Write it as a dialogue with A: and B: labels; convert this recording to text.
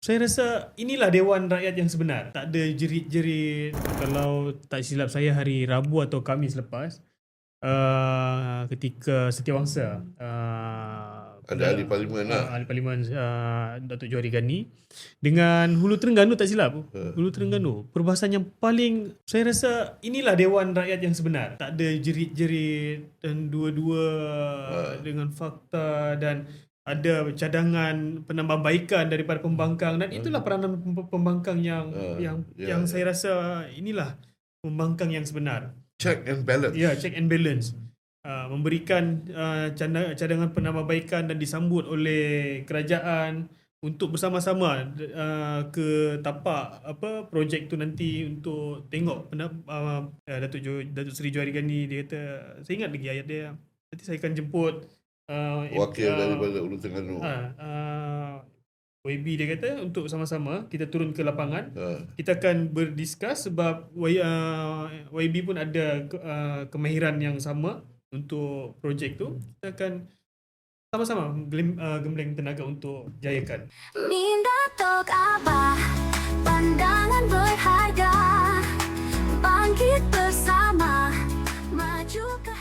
A: Saya rasa inilah Dewan Rakyat yang sebenar. Tak ada jerit-jerit. Kalau tak silap saya hari Rabu atau Khamis lepas, uh, ketika Setiawangsa uh,
B: Ada ahli parlimen lah.
A: uh, ahli parlimen uh, Datuk Johari Gani dengan Hulu Terengganu tak silap.
B: Uh.
A: Hulu Terengganu. Perbahasan yang paling saya rasa inilah Dewan Rakyat yang sebenar. Tak ada jerit-jerit dan dua-dua
B: Uh.
A: dengan fakta dan ada cadangan penambahbaikan daripada pembangkang dan itulah peranan pem- pembangkang yang
B: Uh,
A: yang
B: yeah,
A: yang
B: yeah.
A: saya rasa inilah pembangkang yang sebenar.
B: Check and balance.
A: Ya, check and balance. Uh, memberikan uh, cadangan, cadangan penambahbaikan dan disambut oleh kerajaan untuk bersama-sama uh, ke tapak apa projek tu nanti untuk tengok uh, Datuk jo, Datuk Seri Johari Gani dia kata saya ingat lagi ayat dia nanti saya akan jemput uh,
B: wakil
A: uh,
B: daripada Ulu Terengganu.
A: Ha, uh, uh, YB dia kata untuk sama-sama kita turun ke lapangan.
B: Uh.
A: Kita akan berdiskus sebab y, uh, YB pun ada ke, uh, kemahiran yang sama untuk projek tu. Kita akan sama-sama glim, uh, gembleng tenaga untuk jayakan.
C: Minda tok apa pandangan berharga bangkit bersama maju ke